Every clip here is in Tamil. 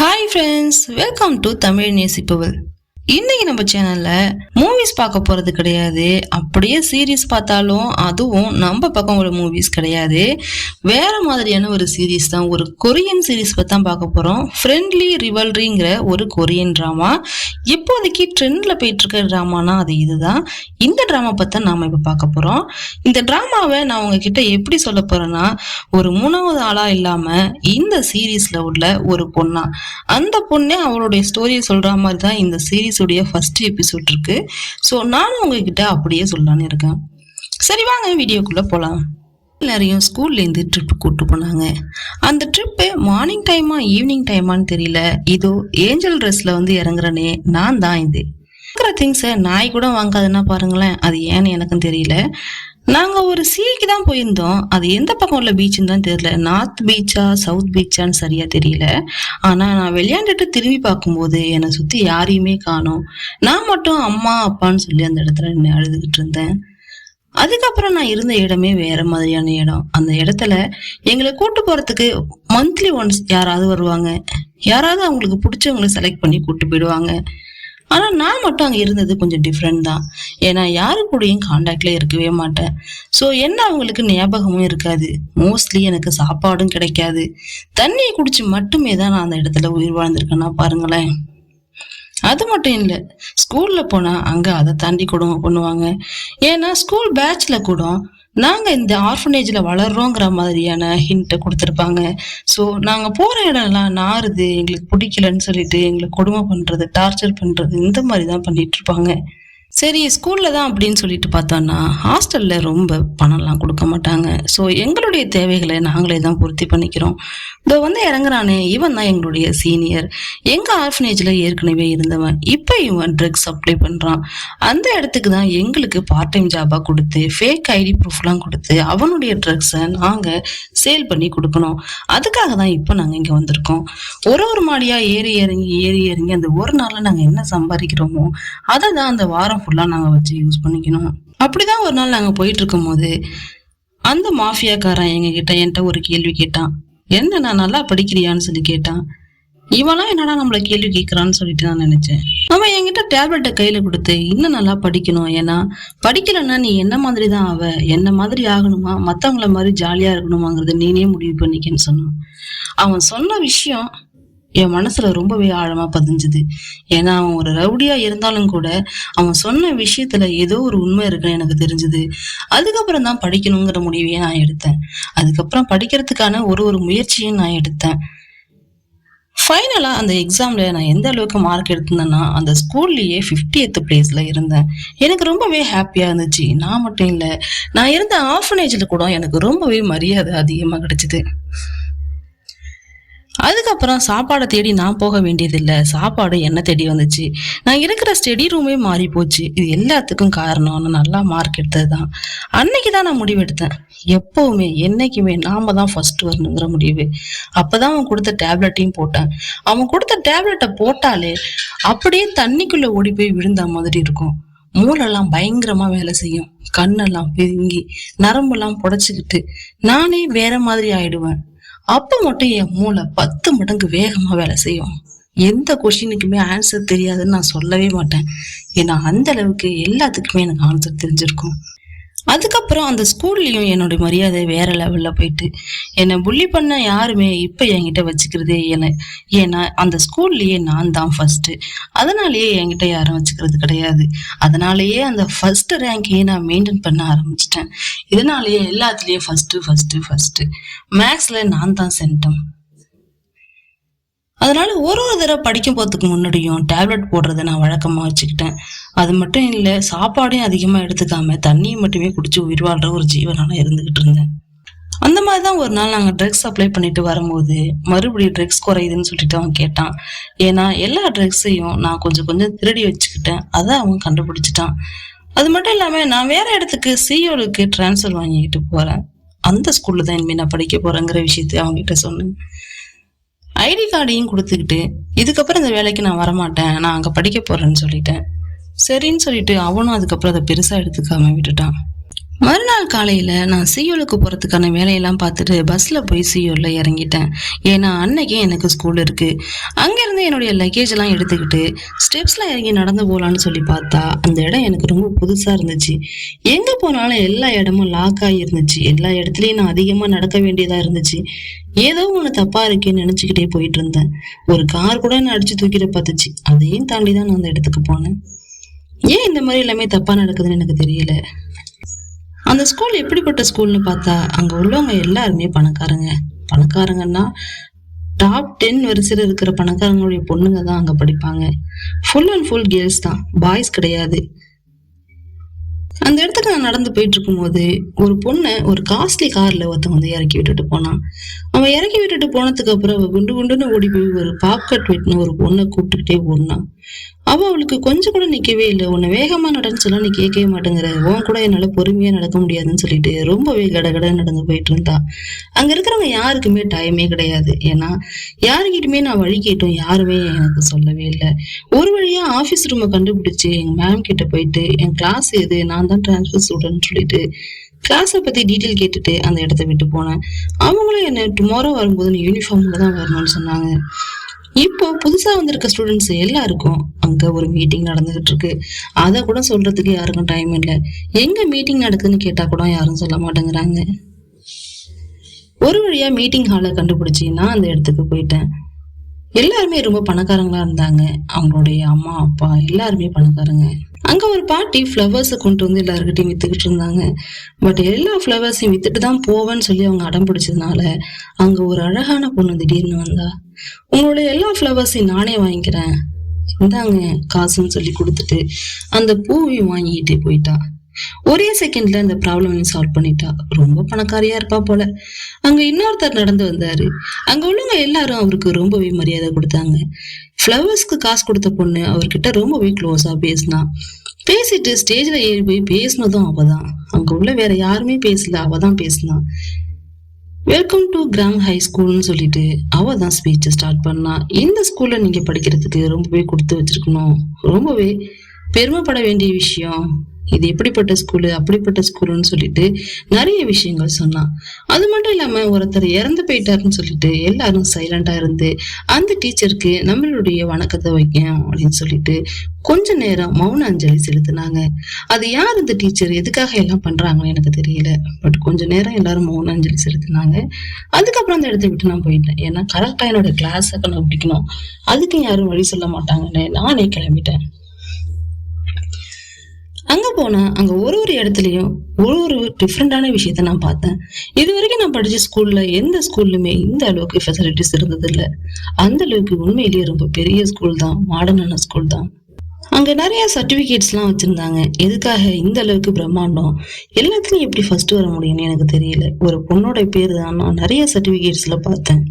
hi friends welcome to Tamil நேசிப்பவள் இன்னைக்கு நம்ம சேனல்ல மூவிஸ் பார்க்க போறது கிடையாது. அப்படியே சீரிஸ் பார்த்தாலும் அதுவும் நம்ம பக்கம் ஒரு மூவிஸ் கிடையாது. வேற மாதிரியான ஒரு சீரிஸ் தான் ஒரு கொரியன் சீரிஸ் பத்தி தான் பார்க்க போறோம். ஃப்ரெண்ட்லி ரிவல்ரிங்கிற ஒரு கொரியன் ட்ராமா இப்போதைக்கு ட்ரெண்ட்ல போயிட்டு இருக்க ட்ராமானா அது இதுதான். இந்த ட்ராமா பார்த்தா நாம இப்ப பார்க்க போறோம். இந்த ட்ராமாவை நான் உங்ககிட்ட எப்படி சொல்ல போறேன்னா ஒரு மூணாவது ஆளா இல்லாம இந்த சீரீஸ்ல உள்ள ஒரு பொண்ணா. அந்த பொண்ணே அவளுடைய ஸ்டோரியை சொல்ற மாதிரி தான் இந்த சீரீஸுடைய ஃபர்ஸ்ட் எபிசோட் இருக்கு. ஸோ நானும் உங்ககிட்ட அப்படியே சொல்லலான்னு இருக்கேன். சரி வாங்க வீடியோக்குள்ள போகலாம் எல்லாரையும் ஸ்கூல்லேருந்து ட்ரிப் கூட்டு போனாங்க. அந்த ட்ரிப்பு மார்னிங் டைமா ஈவினிங் டைமான்னு தெரியல. இதோ ஏஞ்சல் ட்ரெஸ்ல வந்து இறங்குறனே நான் தான் இது. இருக்கிற திங்ஸை நாய் கூட வாங்காதுன்னா பாருங்களேன் அது ஏன்னு எனக்கும் தெரியல. நாங்கள் ஒரு சீக்கு தான் போயிருந்தோம். அது எந்த பக்கம் உள்ள பீச்சுன்னு தான் தெரியல. நார்த் பீச்சா சவுத் பீச்சான்னு சரியா தெரியல. ஆனால் நான் விளையாண்டுட்டு திரும்பி பார்க்கும்போது என்னை சுற்றி யாரையுமே காணும். நான் மட்டும் அம்மா அப்பான்னு சொல்லி அந்த இடத்துல நின்று அழுதுகிட்டு இருந்தேன். அதுக்கப்புறம் நான் இருந்த இடமே வேற மாதிரியான இடம். அந்த இடத்துல எங்களை கூட்டு போறதுக்கு மந்த்லி ஒன்ஸ் யாராவது வருவாங்க. யாராவது அவங்களுக்கு பிடிச்சவங்களை செலக்ட் பண்ணி கூட்டு போயிடுவாங்க. ஆனால் நான் மட்டும் அங்கே இருந்தது கொஞ்சம் டிஃப்ரெண்ட் தான். ஏன்னா யாரு கூடயும் காண்டாக்டில் இருக்கவே மாட்டேன். ஸோ என்ன அவங்களுக்கு ஞாபகமும் இருக்காது. மோஸ்ட்லி எனக்கு சாப்பாடும் கிடைக்காது. தண்ணியை குடிச்சு மட்டுமே தான் நான் அந்த இடத்துல உயிர் வாழ்ந்திருக்கேன்னா பாருங்களேன். அது மட்டும் இல்லை ஸ்கூலில் போனால் அங்கே அதை தாண்டி கூட பண்ணுவாங்க. ஏன்னா ஸ்கூல் பேட்சில் கூட நாங்கள் இந்த ஆர்ஃபனேஜில் வளர்றோங்கிற மாதிரியான ஹிண்ட்டை கொடுத்துருப்பாங்க. ஸோ நாங்கள் போகிற இடம்லாம் நாறுது எங்களுக்கு பிடிக்கலன்னு சொல்லிட்டு எங்களை கொடுமை பண்ணுறது டார்ச்சர் பண்ணுறது இந்த மாதிரி தான் பண்ணிகிட்ருப்பாங்க இருப்பாங்க. சரி ஸ்கூலில் தான் அப்படின்னு சொல்லிட்டு பார்த்தோன்னா ஹாஸ்டலில் ரொம்ப பணம்லாம் கொடுக்க மாட்டாங்க. ஸோ எங்களுடைய தேவைகளை நாங்களே தான் பூர்த்தி பண்ணிக்கிறோம். இதோ வந்து இறங்குறானே இவன் தான் எங்களுடைய சீனியர் எங்கள் ஆர்ஃபனேஜில் ஏற்கனவே இருந்தவன். இப்போ இவன் ட்ரக்ஸ் அப்ளை பண்ணுறான் அந்த இடத்துக்கு தான் எங்களுக்கு பார்ட் டைம் ஜாபாக கொடுத்து ஃபேக் ஐடி ப்ரூஃப்லாம் கொடுத்து அவனுடைய ட்ரக்ஸை நாங்கள் சேல் பண்ணி கொடுக்கணும். அதுக்காக தான் இப்போ நாங்கள் இங்கே வந்திருக்கோம். ஒரு ஒரு மாடியாக ஏறி இறங்கி ஏறி இறங்கி அந்த ஒரு நாளில் நாங்கள் என்ன சம்பாதிக்கிறோமோ அதை தான் அந்த வாரம் ஃபுல்லா நாங்கள் வச்சு யூஸ் பண்ணிக்கணும். அப்படிதான் ஒரு நாள் நாங்கள் போயிட்டு இருக்கும்போது அந்த மாஃபியாக்காரன் எங்ககிட்ட என்கிட்ட ஒரு கேள்வி கேட்டான். என்ன நான் நல்லா படிக்கிறியான்னு சொல்லி கேட்டான். இவெல்லாம் என்னடா நம்மள கேள்வி கேட்கறான்னு சொல்லிட்டு நான் நினைச்சேன். அவன் என்கிட்ட டேப்லெட்டை கையில கொடுத்து இன்னும் நல்லா படிக்கணும் ஏன்னா படிக்கலைன்னா நீ என்ன மாதிரி தான் ஆவ? என்ன மாதிரி ஆகணுமா? மற்றவங்கள மாதிரி ஜாலியா இருக்கணுமாங்கிறத நீனே முடிவு பண்ணிக்கன்னு சொன்னான். அவன் சொன்ன விஷயம் என் மனசுல ரொம்பவே ஆழமா பதிஞ்சுது. ஏன்னா அவன் ஒரு ரவுடியா இருந்தாலும் கூட அவன் சொன்ன விஷயத்துல ஏதோ ஒரு உண்மை இருக்குன்னு எனக்கு தெரிஞ்சுது. அதுக்கப்புறம் தான் படிக்கணுங்கிற முடிவையே நான் எடுத்தேன். அதுக்கப்புறம் படிக்கிறதுக்கான ஒரு ஒரு முயற்சியும் நான் எடுத்தேன். ஃபைனலாக அந்த எக்ஸாமில் நான் எந்த அளவுக்கு மார்க் எடுத்திருந்தேன்னா அந்த ஸ்கூல்லையே எத்து பிளேஸில் இருந்தேன். எனக்கு ரொம்பவே ஹாப்பியாக இருந்துச்சு. நான் மட்டும் இல்லை நான் இருந்த ஆஃபனேஜில் கூட எனக்கு ரொம்பவே மரியாதை அதிகமாக கிடைச்சிது. அதுக்கப்புறம் சாப்பாடை தேடி நான் போக வேண்டியதில்லை. சாப்பாடு என்ன தேடி வந்துச்சு? நான் இருக்கிற ஸ்டடி ரூமே மாறி போச்சு. இது எல்லாத்துக்கும் காரணம் நான் நல்லா மார்க் எடுத்தது தான் அன்னைக்கு தான் நான் முடிவெடுத்தேன். எப்போவுமே என்னைக்குமே நாம தான் ஃபர்ஸ்ட் வரணுங்கிற முடிவு. அப்போதான் அவன் கொடுத்த டேப்லெட்டையும் போட்டேன். அவன் கொடுத்த டேப்லெட்டை போட்டாலே அப்படியே தண்ணிக்குள்ளே ஓடி போய் விழுந்த மாதிரி இருக்கும். மூளெல்லாம் பயங்கரமா வேலை செய்யும். கண்ணெல்லாம் பிதுங்கி நரம்பெல்லாம் புடைச்சிக்கிட்டு நானே வேற மாதிரி ஆயிடுவேன். அப்போ மட்டும் என் மூளை பத்து மடங்கு வேகமா வேலை செய்யும். எந்த கொஷினுக்குமே ஆன்சர் தெரியாதுன்னு நான் சொல்லவே மாட்டேன். ஏன்னா அந்த அளவுக்கு எல்லாத்துக்குமே எனக்கு ஆன்சர் தெரிஞ்சிருக்கும். அதுக்கப்புறம் அந்த ஸ்கூல்லையும் என்னோட மரியாதை வேற லெவல்ல போயிட்டு என்னை புள்ளி பண்ண யாருமே இப்ப என்கிட்ட வச்சுக்கிறதே இல்லை. ஏன்னா அந்த ஸ்கூல்லயே நான் தான் ஃபர்ஸ்ட் அதனாலேயே என்கிட்ட யாரும் வச்சுக்கிறது கிடையாது. அதனாலேயே அந்த ஃபர்ஸ்ட் ரேங்கையே நான் மெயின்டைன் பண்ண ஆரம்பிச்சிட்டேன். இதனாலேயே எல்லாத்துலயும் ஃபர்ஸ்ட் ஃபர்ஸ்ட் ஃபர்ஸ்ட் மேக்ஸ்ல நான் தான் சென்டம் அதனால ஒரு ஒரு தடவை படிக்கும் போகிறதுக்கு முன்னாடியும் டேப்லெட் போடுறத நான் வழக்கமாக வச்சுக்கிட்டேன். அது மட்டும் இல்லை சாப்பாடையும் அதிகமாக எடுத்துக்காம தண்ணியை மட்டுமே குடிச்சு உயிர் வாழ்கிற ஒரு ஜீவனால இருந்துகிட்டு இருந்தேன். அந்த மாதிரி தான் ஒரு நாள் நாங்கள் ட்ரக்ஸ் அப்ளை பண்ணிட்டு வரும்போது மறுபடியும் ட்ரக்ஸ் குறையுதுன்னு சொல்லிட்டு அவன் கேட்டான். ஏன்னா எல்லா ட்ரக்ஸையும் நான் கொஞ்சம் கொஞ்சம் திருடி வச்சுக்கிட்டேன். அதை அவன் கண்டுபிடிச்சிட்டான். அது மட்டும் இல்லாமல் நான் வேற இடத்துக்கு சிஇஓலுக்கு டிரான்ஸ்ஃபர் வாங்கிக்கிட்டு போகிறேன் அந்த ஸ்கூலில் தான் இனிமேல் நான் படிக்க போகிறேங்கிற விஷயத்தை அவங்ககிட்ட சொன்னேன். ஐடி கார்டையும் கொடுத்துக்கிட்டு இதுக்கப்புறம் இந்த வேலைக்கு நான் வரமாட்டேன் நான் அங்கே படிக்க போகிறேன்னு சொல்லிட்டேன். சரின்னு சொல்லிட்டு அவனும் அதுக்கப்புறம் அதை பெருசாக எடுத்துக்காம விட்டுட்டான். மறுநாள் காலையில் நான் சியோலுக்கு போகிறதுக்கான வேலையெல்லாம் பார்த்துட்டு பஸ்ஸில் போய் சியோல்ல இறங்கிட்டேன். ஏன்னா அன்னைக்கே எனக்கு ஸ்கூல் இருக்குது அங்கேருந்து என்னுடைய லக்கேஜ் எல்லாம் எடுத்துக்கிட்டு ஸ்டெப்ஸில் இறங்கி நடந்து போகலான்னு சொல்லி பார்த்தா அந்த இடம் எனக்கு ரொம்ப புதுசாக இருந்துச்சு. எங்கே போனாலும் எல்லா இடமும் லாக் ஆகி இருந்துச்சு. எல்லா இடத்துலையும் நான் அதிகமாக நடக்க வேண்டியதாக இருந்துச்சு. ஏதோ ஒன்று தப்பாக இருக்கேன்னு நினச்சிக்கிட்டே போயிட்டு இருந்தேன். ஒரு கார் கூட நான் அடித்து தூக்கிட பார்த்துச்சு. அதையும் தாண்டி தான் நான் அந்த இடத்துக்கு போனேன். ஏன் இந்த மாதிரி எல்லாமே தப்பாக நடக்குதுன்னு எனக்கு தெரியல. அந்த ஸ்கூல் எப்படிப்பட்ட ஸ்கூல்னு பார்த்தா அங்கே உள்ளவங்க எல்லாருமே பணக்காரங்க. பணக்காரங்கன்னா டாப் டென் வரிசையில் இருக்கிற பணக்காரங்களுடைய பொண்ணுங்க தான் அங்கே படிப்பாங்க. ஃபுல் அண்ட் ஃபுல் கேர்ள்ஸ் தான். பாய்ஸ் கிடையாது. அந்த இடத்துக்கு நான் நடந்து போயிட்டு இருக்கும்போது ஒரு பொண்ணை ஒரு காஸ்ட்லி கார்ல ஒருத்தன் வந்து இறக்கி விட்டுட்டு போனான். அவன் இறக்கி விட்டுட்டு போனதுக்கு அப்புறம் அவன் குண்டு குண்டுன்னு ஓடி போய் ஒரு பாப்கட் வெட்டின ஒரு பொண்ணை கூப்பிட்டுக்கிட்டே ஓடினான். அவள் அவளுக்கு கொஞ்சம் கூட நிற்கவே இல்லை. உன்னை வேகமாக நடன்னு சொன்னால் நீ கேட்கவே மாட்டேங்கிற. உன் கூட என்னால் பொறுமையாக நடக்க முடியாதுன்னு சொல்லிட்டு ரொம்பவே கடகட நடந்து போயிட்டு இருந்தா. அங்கே இருக்கிறவங்க யாருக்குமே டைமே கிடையாது. ஏன்னா யாருக்கிட்டுமே நான் வழி கேட்டோம் யாருமே எனக்கு சொல்லவே இல்லை. ஒரு வழியாக ஆஃபீஸ் ரூமை கண்டுபிடிச்சி எங்கள் மேம் கிட்ட போயிட்டு என் கிளாஸ் எது? நான் தான் டிரான்ஸ்ஃபர் ஸ்டூடெண்ட் சொல்லிட்டு கிளாஸை பற்றி டீட்டெயில் கேட்டுட்டு அந்த இடத்த விட்டு போனேன். அவங்களும் என்ன டுமாரோ வரும்போது நீ யூனிஃபார்ம்ல தான் வரணும்னு சொன்னாங்க. இப்போ புதுசா வந்திருக்க ஸ்டூடெண்ட்ஸ் எல்லாருக்கும் அங்க ஒரு மீட்டிங் நடந்துகிட்டு இருக்கு அதை கூட சொல்றதுக்கு யாருக்கும் டைம் இல்லை. எங்க மீட்டிங் நடக்குதுன்னு கேட்டா கூட யாரும் சொல்ல மாட்டேங்கிறாங்க. ஒரு வழியா மீட்டிங் ஹாலை கண்டுபிடிச்சி நான் அந்த இடத்துக்கு போயிட்டேன். எல்லாருமே ரொம்ப பணக்காரங்களா இருந்தாங்க. அவங்களுடைய அம்மா அப்பா எல்லாருமே பணக்காரங்க. அங்க ஒரு பாட்டி ஃப்ளவர்ஸை கொண்டு வந்து எல்லாருக்கிட்டையும் வித்துக்கிட்டு இருந்தாங்க. பட் எல்லா ஃப்ளவர்ஸையும் வித்துட்டு தான் போவேன்னு சொல்லி அவங்க அடம் பிடிச்சதுனால அங்க ஒரு அழகான பொண்ணு திடீர்னு வந்தா. உங்களுடைய எல்லா ஃப்ளவர்ஸையும் நானே வாங்கிக்கிறேன். இந்தாங்க காசுன்னு சொல்லி கொடுத்துட்டு அந்த பூவையும் வாங்கிக்கிட்டே போயிட்டா. ஒரே செகண்ட்ல அந்த ப்ராப்ளமையும் சால்வ் பண்ணிட்டா. ரொம்ப பணக்காரியா இருப்பா போல. அங்க இன்னொருத்தர் நடந்து வந்தாரு. அங்க உள்ளவங்க எல்லாரும் அவருக்கு ரொம்பவே மரியாதை கொடுத்தாங்க. ஃப்ளவர்ஸ்க்கு காசு கொடுத்த பொண்ணு அவர்கிட்ட ரொம்பவே க்ளோஸா பேசினா. பேசிட்டு ஸ்டேஜ்ல ஏறி போய் பேசினதும் அவதான். அங்க உள்ள வேற யாருமே பேசல அவதான் பேசினா. வெல்கம் டு கிராம் ஹை ஸ்கூல்னு சொல்லிட்டு அவ தான் ஸ்பீச் ஸ்டார்ட் பண்ணா. இந்த ஸ்கூல்ல நீங்க படிக்கிறதுக்கு ரொம்பவே கொடுத்து வச்சிருக்கணும். ரொம்பவே பெருமைப்பட வேண்டிய விஷயம் இது எப்படிப்பட்ட ஸ்கூலு அப்படிப்பட்ட ஸ்கூலுன்னு சொல்லிட்டு நிறைய விஷயங்கள் சொன்னான். அது மட்டும் இல்லாம ஒருத்தர் இறந்து போயிட்டாருன்னு சொல்லிட்டு எல்லாரும் சைலண்டா இருந்து அந்த டீச்சருக்கு நம்மளுடைய வணக்கத்தை வைக்கணும் அப்படின்னு சொல்லிட்டு கொஞ்ச நேரம் மௌன அஞ்சலி செலுத்தினாங்க. அது யார் இந்த டீச்சர் எதுக்காக எல்லாம் பண்றாங்கன்னு எனக்கு தெரியல. பட் கொஞ்ச நேரம் எல்லாரும் மௌன அஞ்சலி செலுத்தினாங்க. அதுக்கப்புறம் அந்த இடத்த விட்டு நான் போயிட்டேன். ஏன்னா கரெக்டா என்னோட கிளாஸை கண்டுபிடிக்கணும். அதுக்கு யாரும் வழி சொல்ல மாட்டாங்கன்னு நானே கிளம்பிட்டேன். அங்க போனா அங்க ஒரு ஒரு இடத்துலயும் ஒரு ஒரு டிஃப்ரெண்டான விஷயத்த நான் பார்த்தேன். இது வரைக்கும் நான் படிச்ச ஸ்கூல்ல எந்த ஸ்கூல்லுமே இந்த அளவுக்கு ஃபெசிலிட்டிஸ் இருந்தது இல்ல அந்த அளவுக்கு உண்மையிலேயே ரொம்ப பெரிய ஸ்கூல் தான் மாடர்னான ஸ்கூல் தான். அங்க நிறைய சர்டிபிகேட்ஸ்லாம் வச்சிருந்தாங்க. எதுக்காக இந்த அளவுக்கு பிரம்மாண்டம்? எல்லாத்துலயும் எப்படி ஃபர்ஸ்ட் வர முடியும்னு எனக்கு தெரியல. ஒரு பொண்ணோட பேர் தான் நான் நிறைய சர்டிபிகேட்ஸ்ல பார்த்தேன்.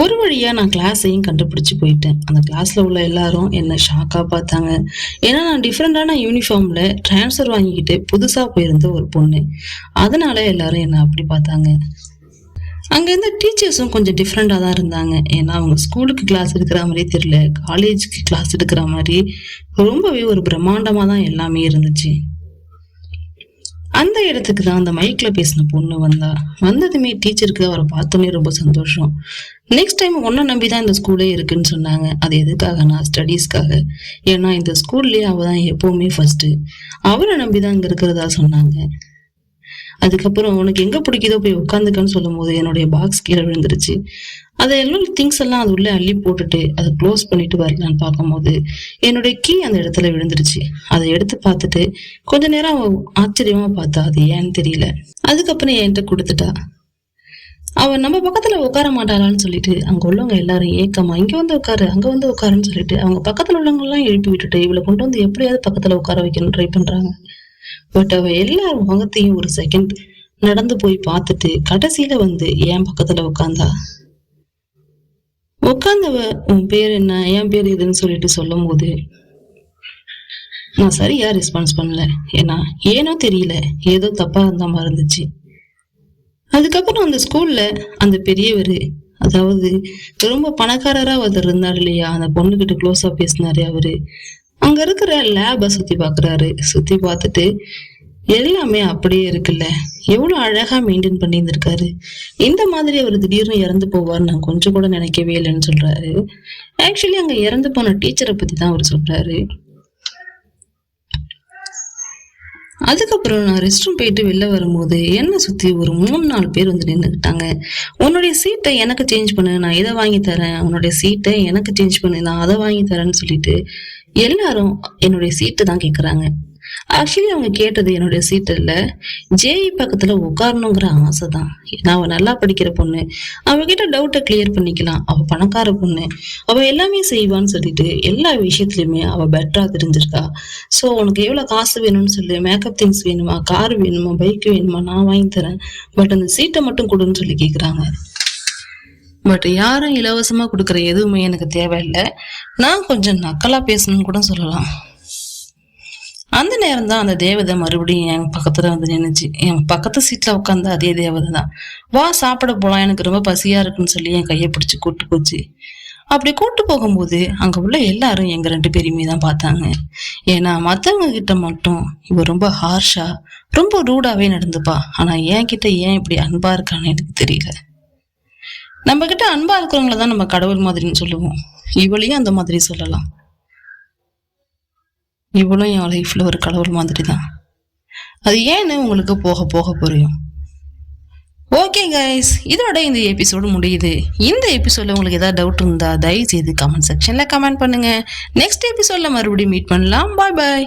ஒரு வழியாக நான் கிளாஸையும் கண்டுபிடிச்சி போயிட்டேன். அந்த கிளாஸில் உள்ள எல்லாரும் என்னை ஷாக்காக பார்த்தாங்க. ஏன்னா நான் டிஃப்ரெண்டான யூனிஃபார்மில் ட்ரான்ஸ்ஃபர் வாங்கிக்கிட்டு புதுசாக போயிருந்த ஒரு பொண்ணு. அதனால எல்லாரும் என்னை அப்படி பார்த்தாங்க. அங்கேருந்து டீச்சர்ஸும் கொஞ்சம் டிஃப்ரெண்டாக தான் இருந்தாங்க. ஏன்னா அவங்க ஸ்கூலுக்கு கிளாஸ் எடுக்கிற மாதிரி தெரியல. காலேஜுக்கு கிளாஸ் எடுக்கிற மாதிரி ரொம்பவே ஒரு பிரம்மாண்டமாக தான் எல்லாமே இருந்துச்சு. அந்த இடத்துக்கு தான் அந்த மைக்ல பேசின பொண்ணு வந்தா. வந்ததுமே டீச்சருக்கு அவரை பார்த்தோன்னே ரொம்ப சந்தோஷம். நெக்ஸ்ட் டைம் ஒன்றை நம்பி தான் இந்த ஸ்கூலே இருக்குன்னு சொன்னாங்க. அது எதுக்காகனா ஸ்டடீஸ்க்காக ஏன்னா இந்த ஸ்கூல்லேயே அவள் தான் எப்போவுமே ஃபர்ஸ்ட்டு அவரை நம்பி தான் இங்கே இருக்கிறதா சொன்னாங்க. அதுக்கப்புறம் உனக்கு எங்க பிடிக்குதோ போய் உட்காந்துக்கன்னு சொல்லும் போது என்னுடைய பாக்ஸ் கீழே விழுந்துருச்சு. அதை எல்லாம் திங்ஸ் எல்லாம் அது உள்ளே அள்ளி போட்டுட்டு அதை க்ளோஸ் பண்ணிட்டு வரலான்னு பார்க்கும்போது என்னுடைய கீ அந்த இடத்துல விழுந்துருச்சு. அதை எடுத்து பார்த்துட்டு கொஞ்ச நேரம் அவன் ஆச்சரியமா பார்த்தா அது ஏன்னு தெரியல. அதுக்கப்புறம் என்கிட்ட கொடுத்துட்டா. அவன் நம்ம பக்கத்துல உட்கார மாட்டாளான்னு சொல்லிட்டு அங்க உள்ளவங்க எல்லாரும் ஏக்கமா இங்க வந்து உட்காரு அங்க வந்து உட்காருன்னு சொல்லிட்டு அவங்க பக்கத்துல உள்ளவங்க எல்லாம் எழுப்பி விட்டுட்டு இவளை கொண்டு வந்து எப்படியாவது பக்கத்துல உட்கார வைக்கணும்னு ட்ரை பண்றாங்க. பட் அவ எல்லார் முகத்தையும் ஒரு செகண்ட் நடந்து போய் பார்த்துட்டு கடைசியில வந்து என் பக்கத்துல உட்காந்தா உட்காந்தவ உன் பேர் என்ன? என் பேர் இதுன்னு சொல்லிட்டு சொல்லும் போது நான் சரியா ரெஸ்பான்ஸ் பண்ணல. ஏன்னா ஏனோ தெரியல. ஏதோ தப்பா இருந்த மாதிரி இருந்துச்சு அதுக்கப்புறம் அந்த ஸ்கூல்ல அந்த பெரியவர் அதாவது ரொம்ப பணக்காரரா ஒருத்தர் இருந்தார் இல்லையா? அந்த பொண்ணுகிட்ட க்ளோஸா பேசினாரு அவரு. அங்க இருக்கிற லேப சுத்தி பாக்குறாரு. சுத்தி பார்த்துட்டு எல்லாமே அப்படியே இருக்குல்ல. எவ்வளவு அழகா மெயின்டைன் பண்ணி இருந்திருக்காரு இந்த மாதிரி அவர் திடீர்னு இறந்து போவார் நான் கொஞ்சம் கூட நினைக்கவே இல்லைன்னு சொல்றாரு. ஆக்சுவலி அங்க இறந்து போன டீச்சரை பத்தி தான் அவர் சொல்றாரு. அதுக்கப்புறம் நான் ரெஸ்ட் ரூம் போயிட்டு வெளில வரும்போது என்னை சுற்றி ஒரு மூணு நாலு பேர் வந்து நின்றுக்கிட்டாங்க உன்னுடைய சீட்டை எனக்கு சேஞ்ச் பண்ணு நான் இதை வாங்கி தரேன். உன்னுடைய சீட்டை எனக்கு சேஞ்ச் பண்ணு நான் அதை வாங்கி தரேன்னு சொல்லிட்டு எல்லாரும் என்னுடைய சீட்டு தான் கேட்குறாங்க ஆக்சுவலி அவங்க கேட்டது என்னுடைய சீட் இல்லை. ஜேஇ பக்கத்தில் உட்காரணுங்கிற ஆசை தான் நான் அவள் நல்லா படிக்கிற பொண்ணு. அவகிட்ட டவுட்டை கிளியர் பண்ணிக்கலாம். அவள் பணக்கார பொண்ணு. அவள் எல்லாமே செய்வான்னு சொல்லிட்டு எல்லா விஷயத்துலையுமே அவள் பெட்டராக தெரிஞ்சிருக்கா. ஸோ உனக்கு எவ்வளோ காசு வேணும்னு சொல்லி. மேக்கப் திங்ஸ் வேணுமா? கார் வேணுமா? பைக் வேணுமா? நான் வாங்கி தரேன். பட் அந்த சீட்டை மட்டும் கொடுன்னு சொல்லி கேட்குறாங்க பட் யாரும் இலவசமாக கொடுக்குற எதுவுமே எனக்கு தேவையில்லை. நான் கொஞ்சம் நக்கலாக பேசணும்னு கூட சொல்லலாம். அந்த நேரம் தான் அந்த தேவதை மறுபடியும் என் பக்கத்தில் வந்து நின்னுச்சு. என் பக்கத்து சீட்டில் உட்காந்து அதே தேவதை தான். வா சாப்பிட போகலாம் எனக்கு ரொம்ப பசியாக இருக்குன்னு சொல்லி என் கையை பிடிச்சி கூட்டு போச்சு. அப்படி கூட்டு போகும்போது அங்கே உள்ள எல்லாரும் எங்கள் ரெண்டு பேரையுமே தான் பார்த்தாங்க. ஏன்னா மற்றவங்க கிட்ட மட்டும் இவ ரொம்ப ஹார்ஷாக ரொம்ப ரூடாகவே நடந்துப்பா. ஆனால் என் கிட்ட ஏன் இப்படி அன்பாக இருக்கான்னு எனக்கு தெரியல. நம்ம கிட்ட அன்பா இருக்கிறவங்கள தான் நம்ம கடவுள் மாதிரின்னு சொல்லுவோம். இவளையும் அந்த மாதிரி சொல்லலாம். இவளும் என் லைஃப்ல ஒரு கடவுள் மாதிரி தான் அது ஏன்னு உங்களுக்கு போக போக புரியும். ஓகே கைஸ் இதோட இந்த எபிசோடு முடியுது. இந்த எபிசோடில் உங்களுக்கு ஏதாவது டவுட் இருந்தா தயவு செய்து கமெண்ட் செக்ஷனில் கமெண்ட் பண்ணுங்க. நெக்ஸ்ட் எபிசோடில் மறுபடியும் மீட் பண்ணலாம். பாய் பாய்